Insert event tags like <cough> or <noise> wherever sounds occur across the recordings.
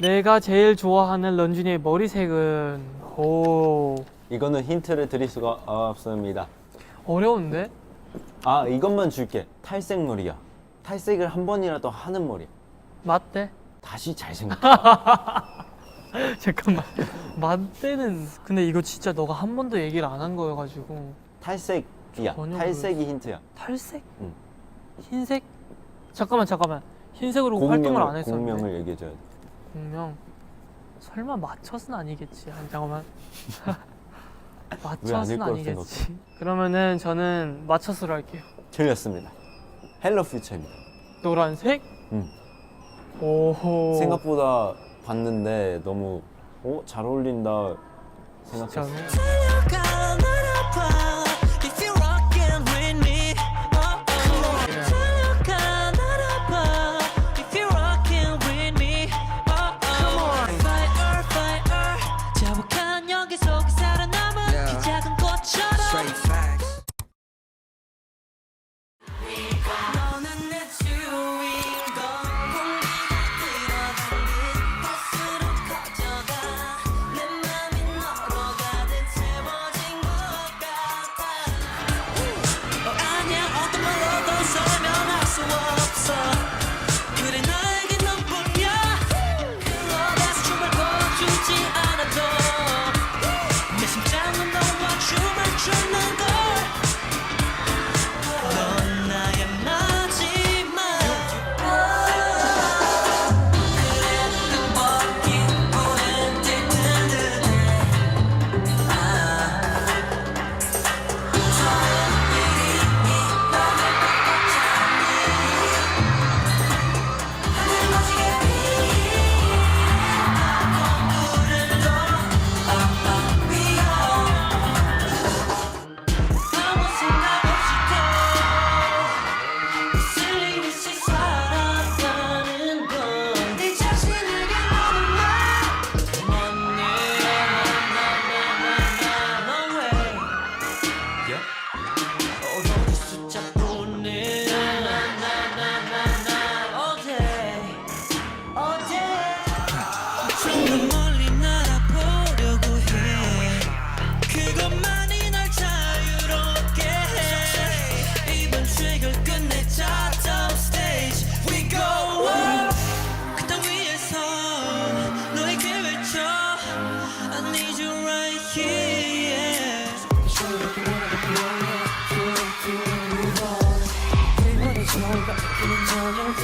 내가 제일 좋아하는 런쥔이의 머리색은 오 이거는 힌트를 드릴 수가 없습니다. 어려운데? 아 이것만 줄게. 탈색 머리야. 탈색을 한 번이라도 하는 머리야. 맞대? 다시 잘생겨. <laughs> 잠깐만 맞대는 근데 이거 진짜 너가 한 번도 얘기를 안 한 거여가지고 탈색이야. 전혀 탈색이 힌트야. 탈색? 응. 흰색? 잠깐만 잠깐만 흰색으로 활동을 안 했었는데 공명을 얘기해줘야 돼. 공명 설마 맞춰서는 아니겠지 아니 잠깐만 <laughs> 맞춰서는 아니겠지 그러면은 저는 맞춰서로 할게요 틀렸습니다. 헬로 퓨처입니다. 노란색? 응. 오호 생각보다 봤는데 너무 어? 잘 어울린다 생각했어. 진짜로? 수한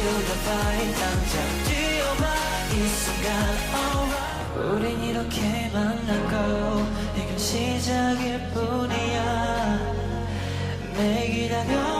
feel the fire 당장 뛰어봐 이 순간 alright 우린 이렇게 만났고 이건 시작일 뿐이야. 매 기다려